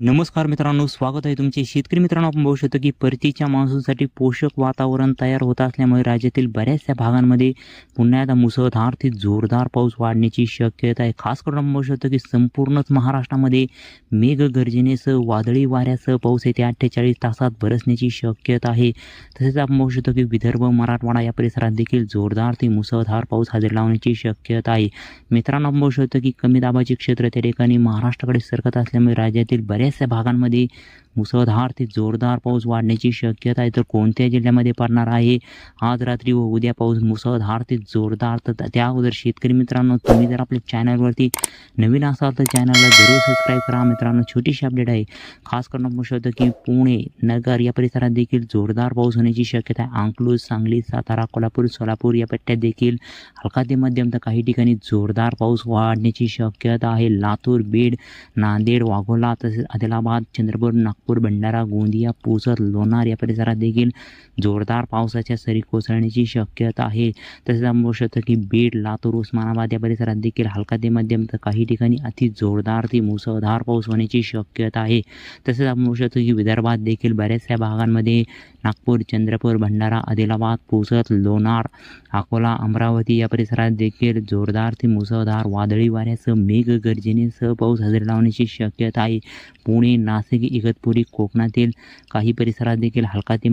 नमस्कार मित्रांनो स्वागत आहे तुमचे शेतकरी मित्रांनो. आपण बघू शकतो की परतीच्या मान्सूनसाठी पोषक वातावरण तयार होत असल्यामुळे राज्यातील बऱ्याचशा भागांमध्ये पुन्हा एकदा मुसळधार ते जोरदार पाऊस वाढण्याची शक्यता आहे. खास करून आपण बघू शकतो की संपूर्णच महाराष्ट्रामध्ये मेघगर्जनेसह वादळी वाऱ्यासह पाऊस येत्या अठ्ठेचाळीस तासात बरसण्याची शक्यता आहे. तसेच आपण बघू शकतो की विदर्भ मराठवाडा या परिसरात देखील जोरदार ते मुसळधार पाऊस हजेरी लावण्याची शक्यता आहे. मित्रांनो आपण बघू शकतो की कमी दाबाचे क्षेत्र त्या ठिकाणी महाराष्ट्राकडे सरकत असल्यामुळे राज्यातील बऱ्याच बऱ्याचशा भागांमध्ये मुसळधार ते जोरदार पाऊस वाढण्याची शक्यता आहे तर कोणत्या जिल्ह्यामध्ये पडणार आहे. आज रात्री व उद्या पाऊस मुसळधार ते जोरदार. तर त्या अगोदर शेतकरी मित्रांनो तुम्ही जर आपल्या चॅनलवरती नवीन असाल तर चॅनलला जरूर सबस्क्राईब करा. मित्रांनो छोटीशी अपडेट आहे. खास करून आपण शकतो की पुणे नगर या परिसरात देखील जोरदार पाऊस होण्याची शक्यता आहे. अंकलूज सांगली सातारा कोल्हापूर सोलापूर या पट्ट्यात देखील हलका ते मध्यम तर काही ठिकाणी जोरदार पाऊस वाढण्याची शक्यता आहे. लातूर बीड नांदेड वाघोला तसेच आदिलाबाद चंद्रपूर नागपूर भंडारा गोंदिया पुसद लोणार या परिसरात देखील जोरदार पावसाच्या सरी कोसळण्याची शक्यता आहे. तसेच आपण बघू शकतो की बीड लातूर उस्मानाबाद या परिसरात देखील हलका ते मध्यम तर काही ठिकाणी अति जोरदार ते मुसळधार पाऊस होण्याची शक्यता आहे. तसेच आपण बघू शकतो की विदर्भात देखील बऱ्याचशा भागांमध्ये नागपूर चंद्रपूर भंडारा आदिलाबाद पुसद लोणार अकोला अमरावती या परिसरात देखील जोरदार ते मुसळधार वादळी वाऱ्यासह मेघगर्जनेसह पाऊस हजेरी लावण्याची शक्यता आहे. पुणे नाशिक इगतपुरी कोकणातील काही परिसरात देखील हलका ते